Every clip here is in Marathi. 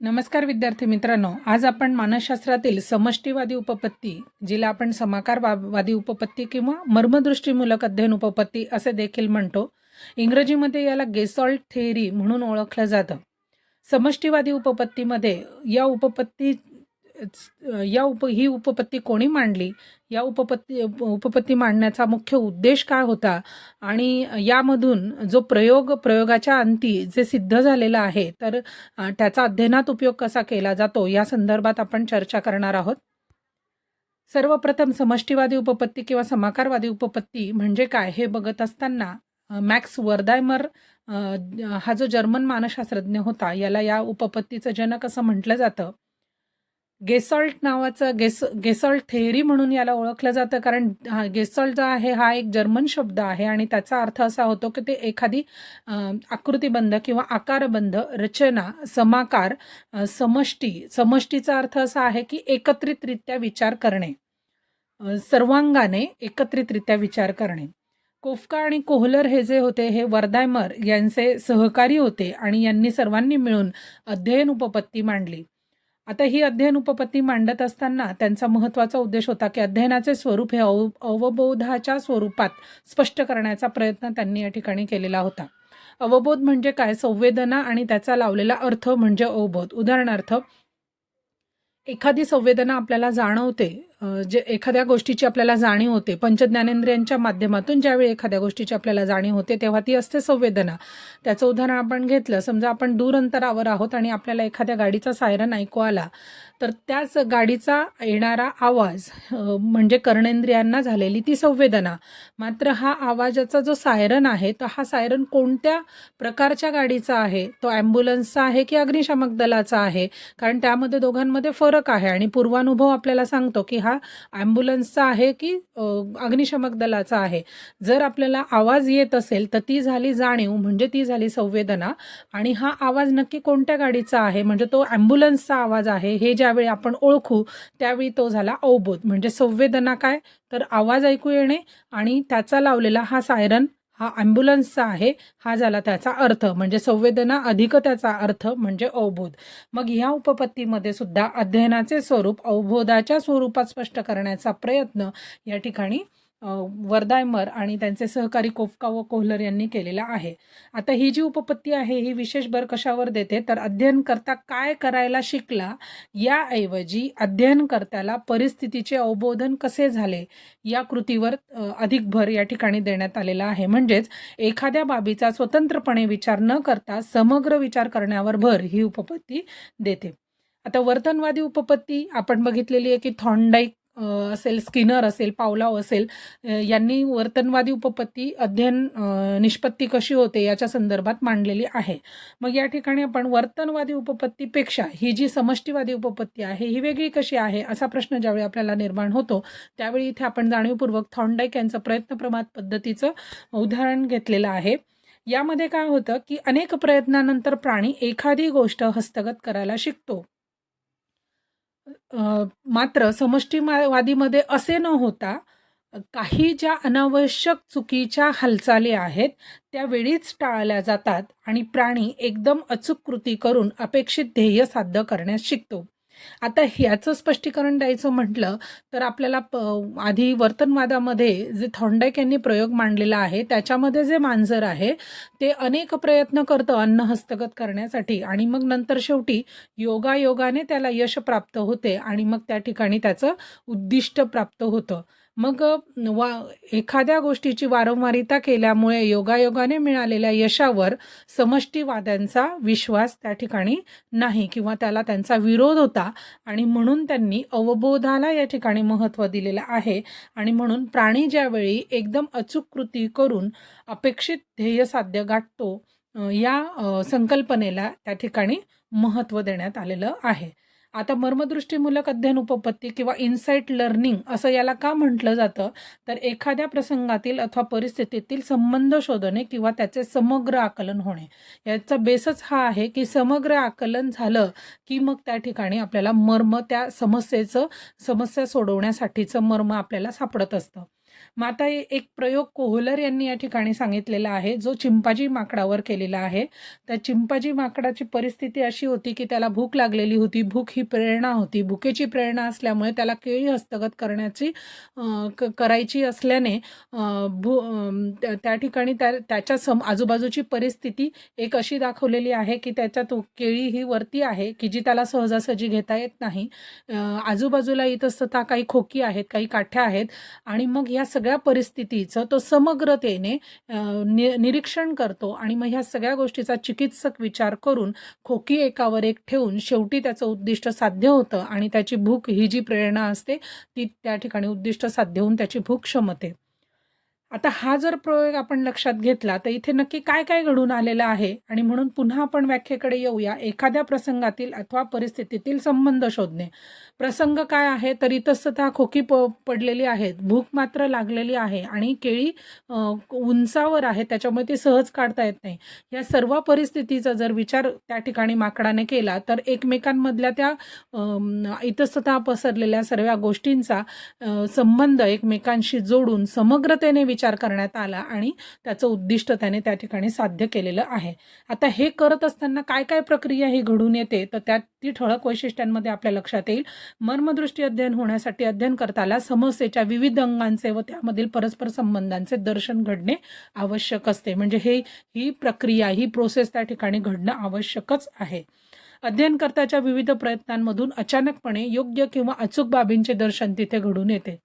नमस्कार विद्यार्थी मित्रांनो आज आपण मानसशास्त्रातील समष्टीवादी उपपत्ती जिला आपण समाकार वा- वादी उपपत्ती किंवा मर्मदृष्टीमूलक अध्ययन उपपत्ती असे देखील म्हणतो इंग्रजीमध्ये याला गेसॉल्ट थेअरी म्हणून ओळखलं जातं. समष्टीवादी उपपत्तीमध्ये या उपपत्ती या उप ही उपपत्ती कोणी मांडली? या उपपत्ती उपपत्ती मांडण्याचा मुख्य उद्देश काय होता? आणि यामधून जो प्रयोग प्रयोगाच्या अंती जे सिद्ध झालेलं आहे तर त्याचा अध्ययनात उपयोग कसा केला जातो? या संदर्भात आपण चर्चा करणार आहोत. सर्वप्रथम समष्टीवादी उपपत्ती किंवा समाकारवादी उपपत्ती म्हणजे काय? हे बघत असताना मॅक्स वर्दायमर हा जो जर्मन मानसशास्त्रज्ञ होता याला या उपपत्तीचं जनक असं म्हटलं जातं. गेसॉल्ट नावाचं गेस गेसॉल्ट थेअरी म्हणून याला ओळखलं जातं. कारण हा गेसॉल्ट जो आहे हा एक जर्मन शब्द आहे आणि त्याचा अर्थ असा होतो की ते एखादी आकृतीबंध किंवा आकारबंध रचना समाकार समष्टी समष्टीचा अर्थ असा आहे की एकत्रितरित्या विचार करणे. सर्वांगाने एकत्रितरित्या विचार करणे. कोफका आणि कोहलर हे जे होते हे वर्दायमर यांचे सहकारी होते आणि यांनी सर्वांनी मिळून अध्ययन उपपत्ती मांडली. आता ही अध्ययन उपपत्ती मांडत असताना त्यांचा महत्त्वाचा उद्देश होता की अध्ययनाचे स्वरूप हे अव अवबोधाच्या स्वरूपात स्पष्ट करण्याचा प्रयत्न त्यांनी या ठिकाणी केलेला होता. अवबोध म्हणजे काय? संवेदना आणि त्याचा लावलेला अर्थ म्हणजे अवबोध. उदाहरणार्थ एखादी संवेदना आपल्याला जाणवते जे एखाद्या गोष्टीची आपल्याला जाणीव होते पंचज्ञानेंद्रियांच्या माध्यमातून ज्यावेळी एखाद्या गोष्टीची आपल्याला जाणीव होते तेव्हा ती असते संवेदना. त्याचं उदाहरण आपण घेतलं समजा आपण दूर अंतरावर आहोत आणि आपल्याला एखाद्या गाडीचा सायरन ऐकू आला तर त्याच गाडीचा येणारा आवाज म्हणजे कर्णेंद्रियांना झालेली ती संवेदना. मात्र हा आवाजाचा जो सायरन आहे तर हा सायरन कोणत्या प्रकारच्या गाडीचा आहे? तो ॲम्ब्युलन्सचा आहे की अग्निशामक दलाचा आहे? कारण त्यामध्ये दोघांमध्ये फरक आहे आणि पूर्वानुभव आपल्याला सांगतो की हा ॲम्ब्युलन्सचा आहे की अग्निशमक दलाचा आहे. जर आपल्याला आवाज येत असेल तर ती झाली जाणीव म्हणजे ती झाली संवेदना. आणि हा आवाज नक्की कोणत्या गाडीचा आहे? म्हणजे तो ॲम्ब्युलन्सचा आवाज आहे हे ज्यावेळी आपण ओळखू त्यावेळी तो झाला अवबोध. म्हणजे संवेदना काय? तर आवाज ऐकू येणे आणि त्याचा लावलेला हा सायरन हा ॲम्ब्युलन्सचा आहे हा झाला त्याचा अर्थ. म्हणजे संवेदना अधिक त्याचा अर्थ म्हणजे अवबोध. मग ह्या उपपत्तीमध्ये सुद्धा अध्ययनाचे स्वरूप अवबोधाच्या स्वरूपात स्पष्ट करण्याचा प्रयत्न या ठिकाणी वर्दायमर आणि त्यांचे सहकारी कोफका व कोहलर यांनी केलेला आहे. आता ही जी उपपत्ती आहे ही विशेष भर कशावर देते? तर अध्ययन करता काय करायला शिकला? याऐवजी अध्ययनकर्त्याला परिस्थितीचे अवबोधन कसे झाले? या कृतीवर अधिक भर या ठिकाणी देण्यात आलेला आहे. म्हणजेच एखाद्या बाबीचा स्वतंत्रपणे विचार न करता समग्र विचार करण्यावर भर ही उपपत्ती देते. आता वर्तनवादी उपपत्ती आपण बघितलेली आहे की थॉन्डाईक असेल स्किनर असेल पावलाव असेल यांनी वर्तनवादी उपपत्ती अध्ययन निष्पत्ती कशी होते याच्या संदर्भात मांडलेली आहे. मग या ठिकाणी आपण वर्तनवादी उपपत्तीपेक्षा ही जी समष्टीवादी उपपत्ती आहे ही वेगळी कशी आहे असा प्रश्न ज्यावेळी आपल्याला निर्माण होतो त्यावेळी इथे आपण जाणीवपूर्वक थॉन्डाईक यांचं प्रयत्नप्रमाद पद्धतीचं उदाहरण घेतलेलं आहे. यामध्ये काय होतं की अनेक प्रयत्नानंतर प्राणी एखादी गोष्ट हस्तगत करायला शिकतो. मात्र समष्टीवादीमध्ये असे न होता काही ज्या अनावश्यक चुकीच्या हालचाली आहेत त्या वेळीच टाळल्या जातात आणि प्राणी एकदम अचूक कृती करून अपेक्षित ध्येय साध्य करण्यास शिकतो. आता ह्याचं स्पष्टीकरण द्यायचं म्हटलं तर आपल्याला प आधी वर्तनवादामध्ये जे थॉन्डाईक यांनी प्रयोग मांडलेला आहे त्याच्यामध्ये जे मांजर आहे ते अनेक प्रयत्न करतं अन्न हस्तगत करण्यासाठी. आणि मग नंतर शेवटी योगायोगाने त्याला यश प्राप्त होते आणि मग त्या ठिकाणी त्याचं उद्दिष्ट प्राप्त होतं. मग वा एखाद्या गोष्टीची वारंवारिता केल्यामुळे योगायोगाने मिळालेल्या यशावर समष्टीवाद्यांचा विश्वास त्या ठिकाणी नाही किंवा त्याला त्यांचा विरोध होता आणि म्हणून त्यांनी अवबोधाला या ठिकाणी महत्त्व दिलेलं आहे आणि म्हणून प्राणी ज्यावेळी एकदम अचूक कृती करून अपेक्षित ध्येय साध्य गाठतो या संकल्पनेला त्या ठिकाणी महत्त्व देण्यात आलेलं आहे. आता मर्मदृष्टीमूलक अध्ययन उपपत्ती किंवा इन्साईट लर्निंग असं याला का म्हटलं जातं? तर एखाद्या प्रसंगातील अथवा परिस्थितीतील संबंध शोधणे किंवा त्याचे समग्र आकलन होणे. याचा बेसच हा आहे की समग्र आकलन झालं की मग त्या ठिकाणी आपल्याला मर्म त्या समस्येचं समस्या सोडवण्यासाठीचं मर्म आपल्याला सापडत असतं. मग आता एक प्रयोग कोहलर यांनी या ठिकाणी सांगितलेला आहे. जो चिंपाजी माकडावर केलेला आहे. त्या चिंपाजी माकडाची परिस्थिती अशी होती की त्याला भूक लागलेली होती. भूक ही प्रेरणा होती. भुकेची प्रेरणा असल्यामुळे त्याला केळी हस्तगत करण्याची क- करायची असल्याने भू त्या ठिकाणी त्या त्याच्या सम आजूबाजूची परिस्थिती एक अशी दाखवलेली आहे की त्याच्यात केळी ही वरती आहे की जी त्याला सहजासहजी घेता येत नाही. आजूबाजूला आजूबाजूला इतस्तता काही खोकी आहेत काही काठ्या आहेत. आणि मग ह्या सगळ्या परिस्थितीचं तो समग्रतेने नि निरीक्षण करतो आणि मग ह्या सगळ्या गोष्टीचा चिकित्सक विचार करून खोकी एकावर एक ठेवून शेवटी त्याचं उद्दिष्ट साध्य होतं आणि त्याची भूक ही जी प्रेरणा असते ती त्या ठिकाणी उद्दिष्ट साध्य होऊन त्याची भूक क्षमते आता हा जर प्रयोग आपण लक्षात घेतला तर इथे नक्की काय काय घडून आलेलं आहे? आणि म्हणून पुन्हा आपण व्याख्येकडे येऊया. एखाद्या प्रसंगातील अथवा परिस्थितीतील संबंध शोधणे. प्रसंग काय आहे? तर इतस्ततः खोकी प पडलेली आहेत. भूक मात्र लागलेली आहे. आणि केळी उंचावर आहे. त्याच्यामुळे ती सहज काढता येत नाही. या सर्व परिस्थितीचा जर विचार त्या ठिकाणी माकडाने केला तर एकमेकांमधल्या त्या इतस्तः इतस्ततः पसरलेल्या सर्व गोष्टींचा संबंध एकमेकांशी जोडून समग्रतेने विचार करण्यात आला आणि त्याचं उद्दिष्ट त्याने त्या ठिकाणी साध्य केलेलं आहे. आता हे करत असताना काय काय प्रक्रिया ही घडून येते? तर त्यात ती ठळक वैशिष्ट्यांमध्ये आपल्या लक्षात येईल. मर्मदृष्टी अध्ययन होण्यासाठी अध्ययन करताना समस्येच्या विविध अंगांचे व त्यामधील परस्पर संबंधांचे दर्शन घडणे आवश्यक असते. म्हणजे हे ही प्रक्रिया ही प्रोसेस त्या ठिकाणी घडणं आवश्यकच आहे. अध्ययनकर्त्याच्या विविध प्रयत्नांमधून अचानकपणे योग्य किंवा अचूक बाबींचे दर्शन तिथे घडून येते.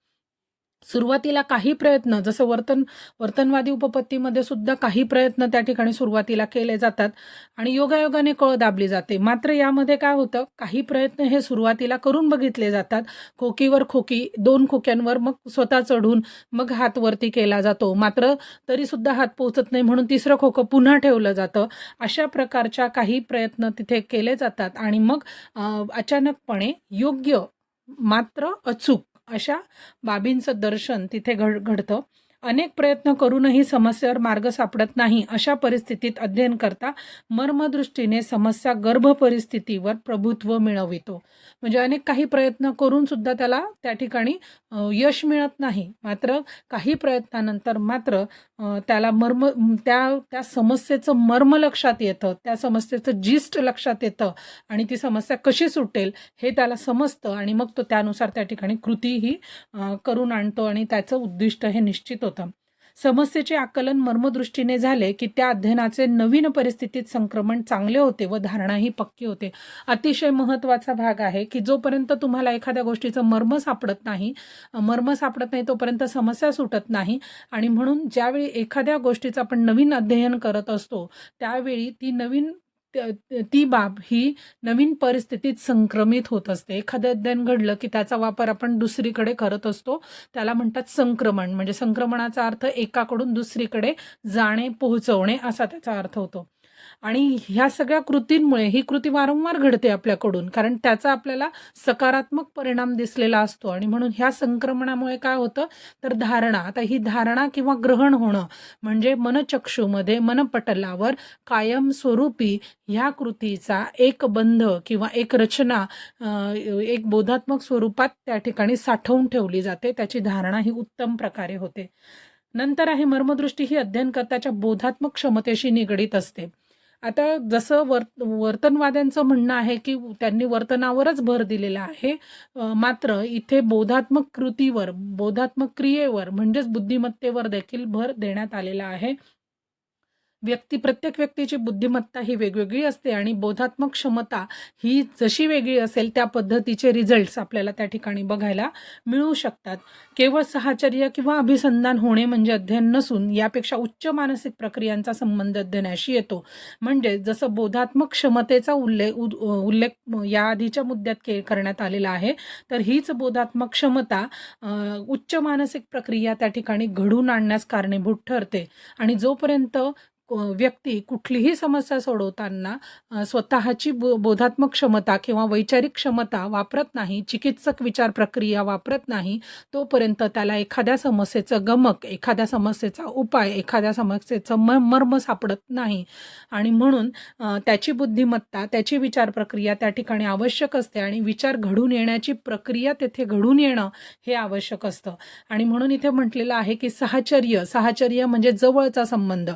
सुरुवातीला काही प्रयत्न जसं वर्तन वर्तनवादी उपपत्तीमध्ये सुद्धा काही प्रयत्न त्या ठिकाणी सुरुवातीला केले जातात आणि योगायोगाने कळ दाबली जाते. मात्र यामध्ये काय होतं काही प्रयत्न हे सुरुवातीला करून बघितले जातात. खोकीवर खोकी दोन खोक्यांवर मग स्वतः चढून मग हात वरती केला जातो. मात्र तरीसुद्धा हात पोचत नाही म्हणून तिसरं खोकं पुन्हा ठेवलं जातं. अशा प्रकारच्या काही प्रयत्न तिथे केले जातात आणि मग अचानकपणे योग्य मात्र अचूक अशा बाबींचं दर्शन तिथे घड घडतं. अनेक प्रयत्न करूनही समस्येवर मार्ग सापडत नाही अशा परिस्थितीत अध्ययन करता मर्मदृष्टीने समस्या गर्भ परिस्थितीवर प्रभुत्व मिळवितो. म्हणजे अनेक काही प्रयत्न करून सुद्धा त्याला त्या ठिकाणी यश मिळत नाही. मात्र काही प्रयत्नानंतर मात्र त्याला मर्म त्या त्या समस्येचं मर्म लक्षात येतं त्या समस्येचं जिस्ट लक्षात येतं आणि ती समस्या कशी सुटेल हे त्याला समजतं आणि मग तो त्यानुसार त्या ठिकाणी कृतीही करून आणतो आणि त्याचं उद्दिष्ट हे निश्चित होतं. समस्येचे आकलन मर्मदृष्टीने झाले की त्या अध्ययनाचे नवीन परिस्थितीत संक्रमण चांगले होते व धारणाही पक्की होते. अतिशय महत्त्वाचा भाग आहे की जोपर्यंत तुम्हाला एखाद्या गोष्टीचं मर्म सापडत नाही मर्म सापडत नाही तोपर्यंत समस्या सुटत नाही आणि म्हणून ज्यावेळी एखाद्या गोष्टीचं आपण नवीन अध्ययन करत असतो त्यावेळी ती नवीन त- ती बाब ही नवीन परिस्थितीत संक्रमित होत असते. एखादं अध्ययन घडलं की त्याचा वापर आपण दुसरीकडे करत असतो. त्याला म्हणतात संक्रमण. म्हणजे संक्रमणाचा अर्थ एकाकडून दुसरीकडे जाणे पोहोचवणे असा त्याचा अर्थ होतो. आणि ह्या सगळ्या कृतींमुळे ही कृती वारंवार घडते आपल्याकडून कारण त्याचा आपल्याला सकारात्मक परिणाम दिसलेला असतो. आणि म्हणून ह्या संक्रमणामुळे काय होतं? तर धारणा आता ही धारणा किंवा ग्रहण होणं म्हणजे मनचक्षूमध्ये मनपटलावर कायमस्वरूपी ह्या कृतीचा एक बंध किंवा एक रचना एक बोधात्मक स्वरूपात त्या ठिकाणी साठवून ठेवली जाते. त्याची धारणा ही उत्तम प्रकारे होते. नंतर आहे मर्मदृष्टी ही अध्ययनकर्त्याच्या बोधात्मक क्षमतेशी निगडीत असते. आता जसं वर् वर्तनवाद्यांचं म्हणणं आहे की त्यांनी वर्तनावरच भर दिलेला आहे मात्र इथे बोधात्मक कृतीवर बोधात्मक क्रियेवर म्हणजेच बुद्धिमत्तेवर देखील भर देण्यात आलेला आहे. व्यक्ती प्रत्येक व्यक्तीची बुद्धिमत्ता ही वेगवेगळी असते आणि बोधात्मक क्षमता ही जशी वेगळी असेल त्या पद्धतीचे रिझल्ट्स आपल्याला त्या ठिकाणी बघायला मिळू शकतात. केवळ साहचर्य किंवा अभिसंधान होणे म्हणजे अध्ययन नसून यापेक्षा उच्च मानसिक प्रक्रियांचा संबंध अध्ययनाशी येतो. म्हणजे जसं बोधात्मक क्षमतेचा उल्लेख उद- उल्लेख या आधीच्या मुद्द्यात के करण्यात आलेला आहे तर हीच बोधात्मक क्षमता उच्च मानसिक प्रक्रिया त्या ठिकाणी घडून आणण्यास कारणीभूत ठरते. आणि जोपर्यंत व्यक्ती कुठलीही समस्या सोडवताना स्वतःची बो बोधात्मक क्षमता किंवा वैचारिक क्षमता वापरत नाही चिकित्सक विचार प्रक्रिया वापरत नाही तोपर्यंत त्याला एखाद्या समस्येचं गमक एखाद्या समस्येचा उपाय एखाद्या समस्येचं म मर्म सापडत नाही. आणि म्हणून त्याची बुद्धिमत्ता त्याची विचार प्रक्रिया त्या ठिकाणी आवश्यक असते आणि विचार घडून येण्याची प्रक्रिया तेथे घडून येणं हे आवश्यक असतं. आणि म्हणून इथे म्हटलेलं आहे की साहचर्य साहचर्य म्हणजे जवळचा संबंध.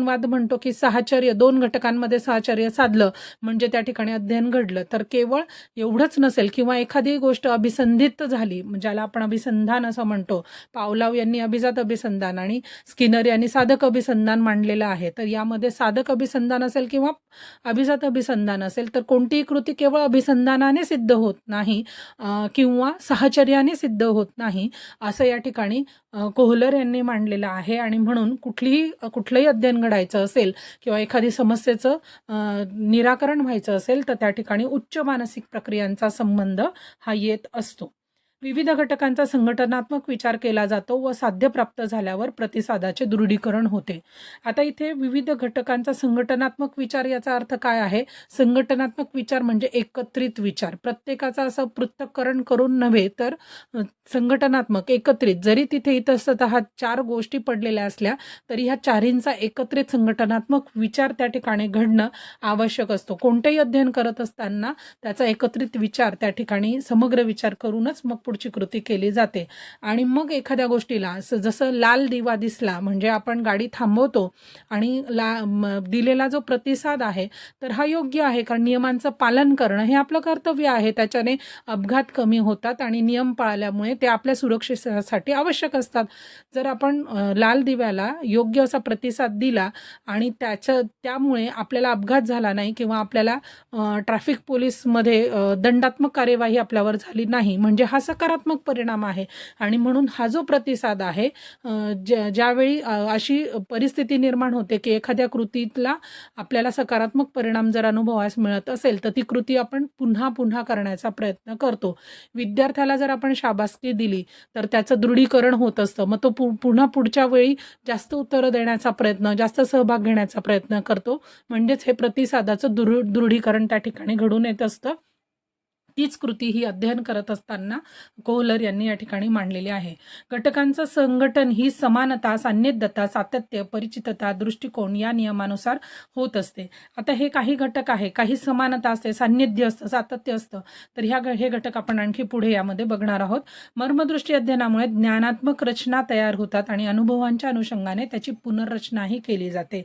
अध्ययनवाद म्हणतो की साहचर्य दोन घटकांमध्ये साहचर्य साधलं म्हणजे त्या ठिकाणी अध्ययन घडलं. तर केवळ एवढंच नसेल किंवा एखादी गोष्ट अभिसंधित झाली म्हणजे ज्याला आपण अभिसंधान असं म्हणतो. पावलाव यांनी अभिजात अभिसंधान आणि स्किनर यांनी साधक अभिसंधान मांडलेलं आहे. तर यामध्ये साधक अभिसंधान असेल किंवा अभिजात अभिसंधान असेल तर कोणतीही कृती केवळ अभिसंधानाने सिद्ध होत नाही किंवा साहचर्याने सिद्ध होत नाही असं या ठिकाणी कोहलर यांनी मांडलेलं आहे. आणि म्हणून कुठलीही कुठलंही अध्ययन घडायचं असेल किंवा एखादी समस्येचं निराकरण व्हायचं असेल तर त्या ठिकाणी उच्च मानसिक प्रक्रियांचा संबंध हा येत असतो. विविध घटकांचा संघटनात्मक विचार केला जातो व साध्य प्राप्त झाल्यावर प्रतिसादाचे दृढीकरण होते. आता इथे विविध घटकांचा संघटनात्मक विचार याचा अर्थ काय आहे? संघटनात्मक विचार म्हणजे एकत्रित विचार. प्रत्येकाचा असं पृथक्करण करून नव्हे तर संघटनात्मक एकत्रित. जरी तिथे इतस्तः चार गोष्टी पडलेल्या असल्या तरी ह्या चारींचा एकत्रित संघटनात्मक विचार त्या ठिकाणी घडणं आवश्यक असतो. कोणतेही अध्ययन करत असताना त्याचा एकत्रित विचार त्या ठिकाणी समग्र विचार करूनच मग पुढची कृती केली जाते. आणि मग एखाद्या गोष्टीला जसं लाल दिवा दिसला म्हणजे आपण गाडी थांबवतो आणि ला दिलेला जो प्रतिसाद आहे तर हा योग्य आहे कारण नियमांचं पालन करणं हे आपलं कर्तव्य आहे. त्याच्याने अपघात कमी होतात आणि नियम पाळल्यामुळे ते आपल्या सुरक्षेसाठी आवश्यक असतात. जर आपण लाल दिव्याला योग्य असा प्रतिसाद दिला आणि त्याच्या त्यामुळे आपल्याला अपघात झाला नाही किंवा आपल्याला ट्रॅफिक पोलीसमध्ये दंडात्मक कार्यवाही आपल्यावर झाली नाही म्हणजे हा सकारात्मक परिणाम आहे. आणि म्हणून हा जो प्रतिसाद आहे ज्या ज्यावेळी अशी परिस्थिती निर्माण होते की एखाद्या कृतीतला आपल्याला सकारात्मक परिणाम जर अनुभवास मिळत असेल तर ती कृती आपण पुन्हा पुन्हा करण्याचा प्रयत्न करतो. विद्यार्थ्याला जर आपण शाबासकी दिली तर त्याचं दृढीकरण होत असतं. मग तो पु पुन्हा पुढच्या वेळी जास्त उत्तरं देण्याचा प्रयत्न जास्त सहभाग घेण्याचा प्रयत्न करतो. म्हणजेच हे प्रतिसादाचं दृढ दृढीकरण त्या ठिकाणी घडून येत असतं. तीच कृती ही अध्ययन करत असताना कोहलर यांनी या ठिकाणी मांडलेली आहे. घटकांचं संघटन ही समानता सान्निध्यता सातत्य परिचितता दृष्टिकोन या नियमानुसार होत असते. आता हे काही घटक आहे. काही समानता असते सान्निध्य असतं सातत्य असतं. तर ह्या घ- हे घटक आपण आणखी पुढे यामध्ये बघणार आहोत. मर्मदृष्टी अध्ययनामुळे ज्ञानात्मक रचना तयार होतात आणि अनुभवांच्या अनुषंगाने त्याची पुनर्रचनाही केली जाते.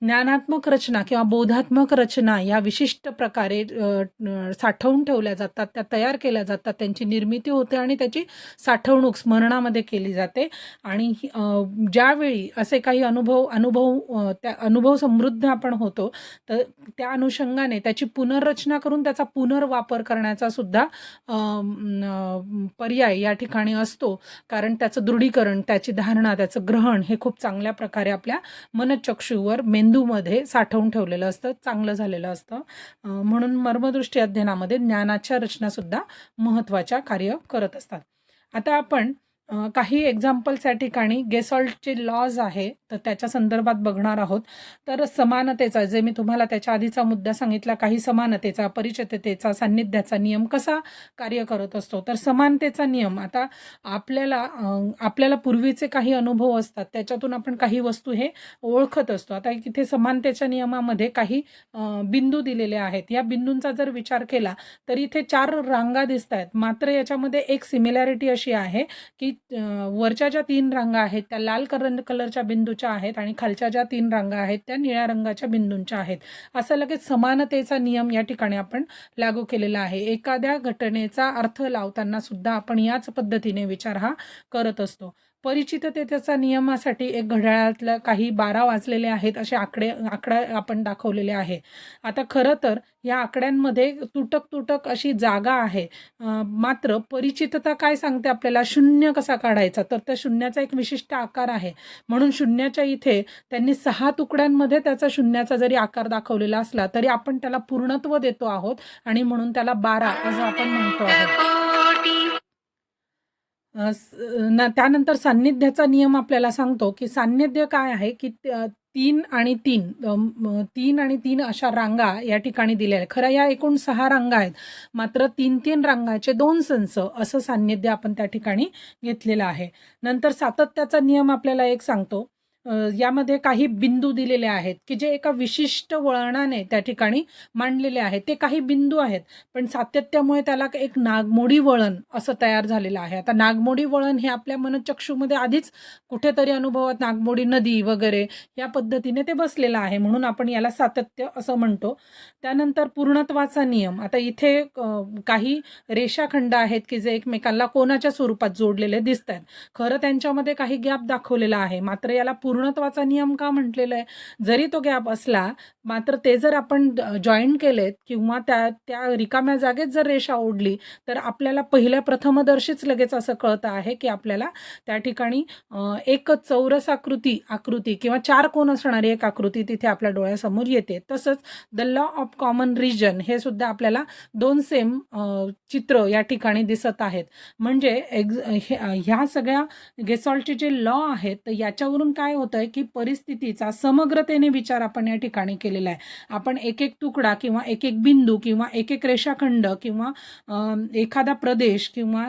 ज्ञानात्मक रचना किंवा बोधात्मक रचना या विशिष्ट प्रकारे साठवून ठेवल्या जातात. त्या तयार केल्या जातात त्यांची निर्मिती होते आणि त्याची साठवणूक स्मरणामध्ये केली जाते. आणि ज्यावेळी असे काही अनुभव अनुभव त्या अनुभव समृद्ध आपण होतो तर त्या अनुषंगाने त्याची पुनर्रचना करून त्याचा पुनर्वापर करण्याचा सुद्धा पर्याय या ठिकाणी असतो. कारण त्याचं दृढीकरण त्याची धारणा त्याचं ग्रहण हे खूप चांगल्या प्रकारे आपल्या मनचक्षूवर मेंदूमध्ये साठवून ठेवलेलं असतं चांगलं झालेलं असतं. म्हणून मर्मदृष्टी अध्ययनामध्ये ज्ञानाच्या रचनासुद्धा महत्त्वाच्या कार्य करत असतात. आता आपण काही एक्झाम्पल्स या ठिकाणी गेसॉल्टचे लॉज आहे तर त्याच्या संदर्भात बघणार आहोत. तर समानतेचा जे मी तुम्हाला त्याच्या आधीचा मुद्दा सांगितला काही समानतेचा परिचिततेचा सान्निध्याचा नियम कसा कार्य करत असतो? तर समानतेचा नियम आता आपल्याला आपल्याला पूर्वीचे काही अनुभव असतात त्याच्यातून आपण काही वस्तू हे ओळखत असतो. आता इथे समानतेच्या नियमामध्ये काही बिंदू दिलेले आहेत. या बिंदूंचा जर विचार केला तर इथे चार रांगा दिसत आहेत मात्र याच्यामध्ये एक सिमिलॅरिटी अशी आहे की वरच्या ज्या तीन रांगा आहेत त्या लाल कलर कलरच्या बिंदूच्या आहेत आणि खालच्या ज्या तीन रांगा आहेत त्या निळ्या रंगाच्या बिंदूंच्या आहेत. असं लगेच समानतेचा नियम या ठिकाणी आपण लागू केलेला आहे. एखाद्या घटनेचा अर्थ लावताना सुद्धा आपण याच पद्धतीने विचार हा करत असतो. परिचिततेचा नियमासाठी एक घड्याळातलं काही बारा वाजलेले आहेत असे आकडे आकडा आपण दाखवलेले आहे. आता खरं तर या आकड्यांमध्ये तुटक तुटक अशी जागा आहे. मात्र परिचितता काय सांगते आपल्याला? शून्य कसा काढायचा? तर त्या शून्याचा एक विशिष्ट आकार आहे. म्हणून शून्याच्या इथे त्यांनी सहा तुकड्यांमध्ये त्याचा शून्याचा जरी आकार दाखवलेला असला तरी आपण त्याला पूर्णत्व देतो आहोत आणि म्हणून त्याला बारा असं आपण म्हणतो आहोत. न त्यानंतर सान्निध्याचा नियम आपल्याला सांगतो की सान्निध्य काय आहे की त- तीन आणि तीन तीन आणि तीन अशा रांगा या ठिकाणी दिलेल्या आहेत. खरं या एकूण सहा रांगा आहेत. मात्र तीन तीन रांगाचे दोन संच असं सान्निध्य आपण त्या ठिकाणी घेतलेलं आहे. नंतर सातत्याचा नियम आपल्याला एक सांगतो. यामध्ये काही बिंदू दिलेले आहेत की जे एका विशिष्ट वळणाने त्या ठिकाणी मांडलेले आहेत. ते काही बिंदू आहेत पण सातत्यामुळे त्याला एक नागमोडी वळण असं तयार झालेलं आहे. आता नागमोडी वळण हे आपल्या मनचक्षूमध्ये आधीच कुठेतरी अनुभवात नागमोडी नदी वगैरे या पद्धतीने ते बसलेलं आहे म्हणून आपण याला सातत्य असं म्हणतो. त्यानंतर पूर्णत्वाचा नियम. आता इथे काही रेषाखंड आहेत की जे एकमेकांना कोणाच्या स्वरूपात जोडलेले दिसत आहेत खरं त्यांच्यामध्ये काही गॅप दाखवलेला आहे. मात्र याला पूर्ण पूर्णत्वाचा नियम का म्हटलेला आहे? जरी तो गॅप असला मात्र ते जर आपण जॉईन केलेत किंवा त्या त्या रिकाम्या जागेत जर रेषा ओढली तर आपल्याला पहिल्या प्रथमदर्शीच लगेच असं कळतं आहे की आपल्याला त्या ठिकाणी एक चौरस आकृती आकृती किंवा चार कोण असणारी एक आकृती तिथे आपल्या डोळ्यासमोर येते. तसंच the law of common reason हे सुद्धा आपल्याला दोन सेम चित्र या ठिकाणी दिसत आहेत. म्हणजे एक्झ ह्या सगळ्या गेसॉल्टचे जे लॉ आहेत तर याच्यावरून काय होतं? आहे की परिस्थितीचा समग्रतेने विचार आपण या ठिकाणी केलेला आहे. आपण एक एक तुकडा किंवा एक एक बिंदू किंवा एक एक रेषाखंड किंवा एखादा प्रदेश किंवा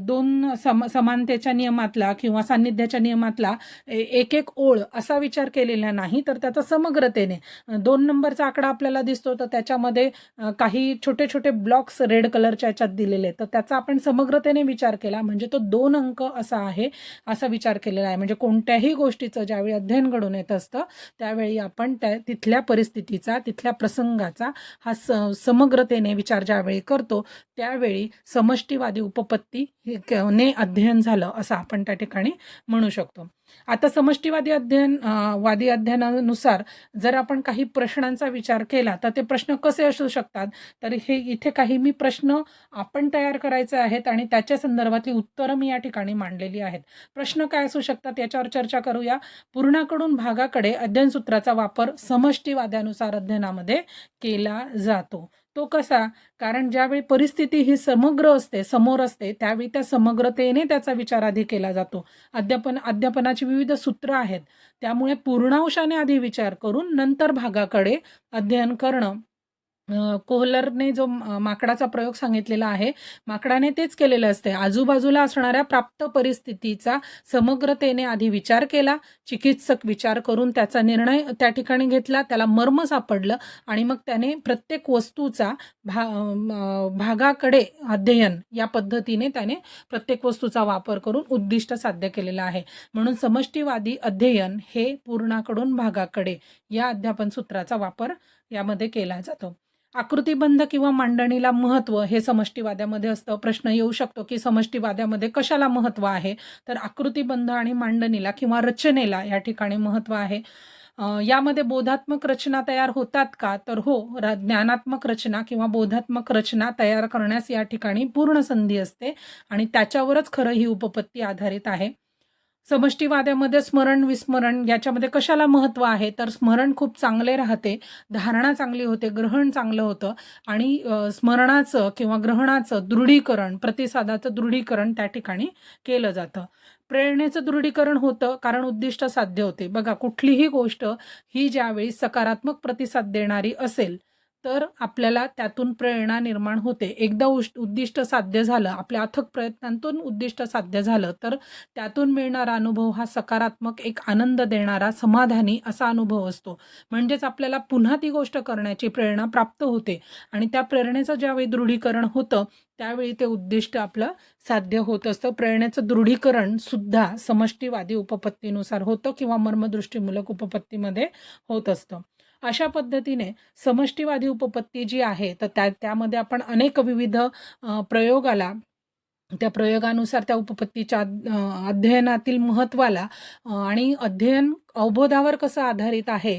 दोन सम समानतेच्या नियमातला किंवा सान्निध्याच्या नियमातला ए- एक एक ओळ असा विचार केलेला नाही तर त्याचा समग्रतेने दोन नंबरचा आकडा आपल्याला दिसतो तर त्याच्यामध्ये काही छोटे छोटे ब्लॉक्स रेड कलरच्या याच्यात दिलेले आहेत. तर त्याचा आपण समग्रतेने विचार केला म्हणजे तो दोन अंक असा आहे असा विचार केलेला आहे. म्हणजे कोणत्याही गोष्टीचं ज्यावेळी अध्ययन घडून येत असतं त्यावेळी आपण त्या तिथल्या परिस्थितीचा तिथल्या प्रसंगाचा हा स समग्रतेने विचार ज्यावेळी करतो त्यावेळी समष्टीवादी उपपत्ती हे ने अध्ययन झालं असं आपण त्या ठिकाणी म्हणू शकतो. आता समष्टीवादी अध्ययन वादी अध्ययनानुसार जर आपण काही प्रश्नांचा विचार केला तर ते प्रश्न कसे असू शकतात? तर हे इथे काही मी प्रश्न आपण तयार करायचे आहेत आणि त्याच्या संदर्भातली उत्तरं मी या ठिकाणी मांडलेली आहेत. प्रश्न काय असू शकतात याच्यावर चर्चा करूया. पूर्णाकडून भागाकडे अध्ययन सूत्राचा वापर समष्टीवाद्यानुसार अध्ययनामध्ये केला जातो. तो कसा? कारण ज्यावेळी परिस्थिती ही समग्र असते समोर असते त्यावेळी त्या समग्रतेने त्याचा विचार आधी केला जातो. अध्यापन अध्यापनाची विविध सूत्र आहेत. त्यामुळे पूर्णांशाने आधी विचार करून नंतर भागाकडे अध्ययन करणं कोहलरने जो माकडाचा प्रयोग सांगितलेला आहे माकडाने तेच केलेलं असते आजूबाजूला असणाऱ्या प्राप्त परिस्थितीचा समग्रतेने आधी विचार केला चिकित्सक विचार करून त्याचा निर्णय त्या ठिकाणी घेतला त्याला मर्म सापडलं आणि मग त्याने प्रत्येक वस्तूचा भा भागाकडे अध्ययन या पद्धतीने त्याने प्रत्येक वस्तूचा वापर करून उद्दिष्ट साध्य केलेलं आहे. म्हणून समष्टीवादी अध्ययन हे पूर्णाकडून भागाकडे या अध्यापन सूत्राचा वापर यामध्ये केला जातो. आकृतीबंध किंवा मांडणीला महत्त्व हे समष्टीवाद्यामध्ये असतं. प्रश्न येऊ शकतो की समष्टीवाद्यामध्ये कशाला महत्त्व आहे? तर आकृतीबंध आणि मांडणीला किंवा रचनेला या ठिकाणी महत्त्व आहे. यामध्ये बोधात्मक रचना तयार होतात का? तर हो र ज्ञानात्मक रचना किंवा बोधात्मक रचना तयार करण्यास या ठिकाणी पूर्ण संधी असते आणि त्याच्यावरच खरं ही उपपत्ती आधारित आहे. समष्टीवाद्यामध्ये स्मरण विस्मरण याच्यामध्ये कशाला महत्त्व आहे? तर स्मरण खूप चांगले राहते धारणा चांगली होते ग्रहण चांगलं होतं आणि स्मरणाचं किंवा ग्रहणाचं दृढीकरण प्रतिसादाचं दृढीकरण त्या ठिकाणी केलं जातं. प्रेरणेचं दृढीकरण होतं कारण उद्दिष्ट साध्य होते. बघा कुठलीही गोष्ट ही ज्यावेळी सकारात्मक प्रतिसाद देणारी असेल तर आपल्याला त्यातून प्रेरणा निर्माण होते. एकदा उश उद्दिष्ट साध्य झालं आपल्या अथक प्रयत्नांतून उद्दिष्ट साध्य झालं तर त्यातून मिळणारा अनुभव हा सकारात्मक एक आनंद देणारा समाधानी असा अनुभव असतो. म्हणजेच आपल्याला पुन्हा ती गोष्ट करण्याची प्रेरणा प्राप्त होते आणि त्या प्रेरणेचं ज्यावेळी दृढीकरण होतं त्यावेळी ते उद्दिष्ट आपलं साध्य होत असतं. प्रेरणेचं दृढीकरण सुद्धा समष्टीवादी उपपत्तीनुसार होतं किंवा मर्मदृष्टीमूलक उपपत्तीमध्ये होत असतं. अशा पद्धतीने समष्टीवादी उपपत्ती जी आहे तर त्या त्यामध्ये आपण अनेक विविध प्रयोगाला त्या प्रयोगानुसार त्या उपपत्तीच्या अध्ययनातील महत्त्वाला आणि अध्ययन अवबोधावर कसं आधारित आहे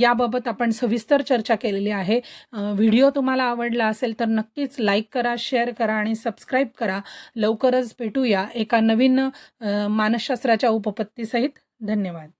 याबाबत आपण सविस्तर चर्चा केलेली आहे. व्हिडिओ तुम्हाला आवडला असेल तर नक्कीच लाईक करा शेअर करा आणि सबस्क्राईब करा. लवकरच भेटूया एका नवीन मानसशास्त्राच्या उपपत्तीसहित. धन्यवाद.